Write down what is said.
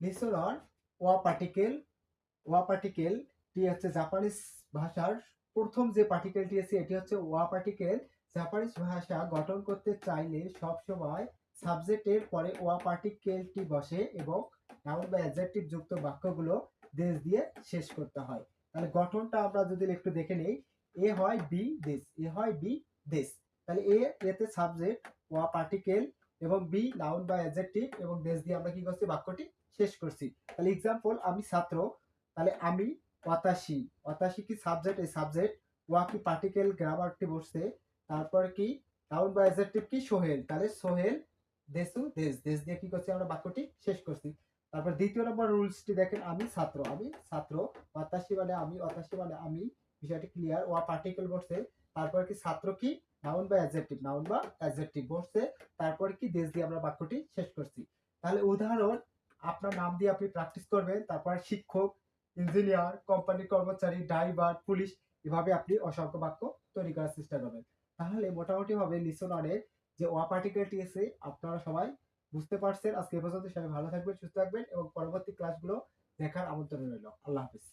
On ওয়া particle ওয়া particle টি হচ্ছে জাপানিজ ভাষার প্রথম যে পার্টিকেলটি আছে, এটি হচ্ছে ওয়া পার্টিকেল। জাপানিজ ভাষা গঠন করতে চাইলে সব সময় সাবজেক্টের পরে ওয়া পার্টিকেলটি বসে এবং নাউন বা অ্যাডজেক্টিভ যুক্ত বাক্যগুলো দেশ দিয়ে শেষ করতে হয়। তাহলে গঠনটা আমরা যদি একটু দেখে নেই, এ হয় বি দেশ, এ হয় বি দেশ। তাহলে এ, এতে সাবজেক্ট ওয়া পার্টিকেল এবং বি নাউন বা অ্যাডজেক্টিভ এবং দেশ দিয়ে আমরা কি করছি? বাক্যটি শেষ করছি। তাহলে এক্সাম্পল আমি ছাত্র, তাহলে আমি অতাশি। অতাশি কি সাবজেক্ট এই সাবজেক্ট ওয়া কি পার্টিকেল গ্রামারটি বসছে। তারপর কি? নাউন বা অ্যাডজেক্টিভ কি? সোহেল। তাহলে সোহেল দেশু দেশ দেশ দিয়ে কি করছি আমরা? বাক্যটি শেষ করছি। তারপর দ্বিতীয় নম্বর রুলসটি দেখেন, আমি ছাত্র। আমি ছাত্র, অতাশি মানে আমি, অতাশি মানে আমি বিষয়টি ক্লিয়ার ওয়া পার্টিকেল বসছে তারপর কি ছাত্র কি? নাউন বা অ্যাডজেক্টিভ নাউন বা অ্যাডজেক্টিভ বসছে তারপর কি দেশ দিয়ে আমরা বাক্যটি শেষ করছি। তাহলে উদাহরণ, আপনার নাম দিয়ে আপনি প্র্যাকটিস করবেন, তারপর শিক্ষক ইঞ্জিনিয়ার কোম্পানির কর্মচারী ড্রাইভার পুলিশ এভাবে আপনি অসংখ্য বাক্য তৈরি করার চেষ্টা করবেন। তাহলে মোটামুটি ভাবে লিসন অনের যে ওয়া পার্টিকেলটি আছে, আপনারা সবাই বুঝতে পারছেন। আজকে এ পর্যন্ত সবাই ভালো থাকবেন, সুস্থ থাকবেন এবং পরবর্তী ক্লাসগুলো দেখার আমন্ত্রণ রইল। আল্লাহ হাফিজ।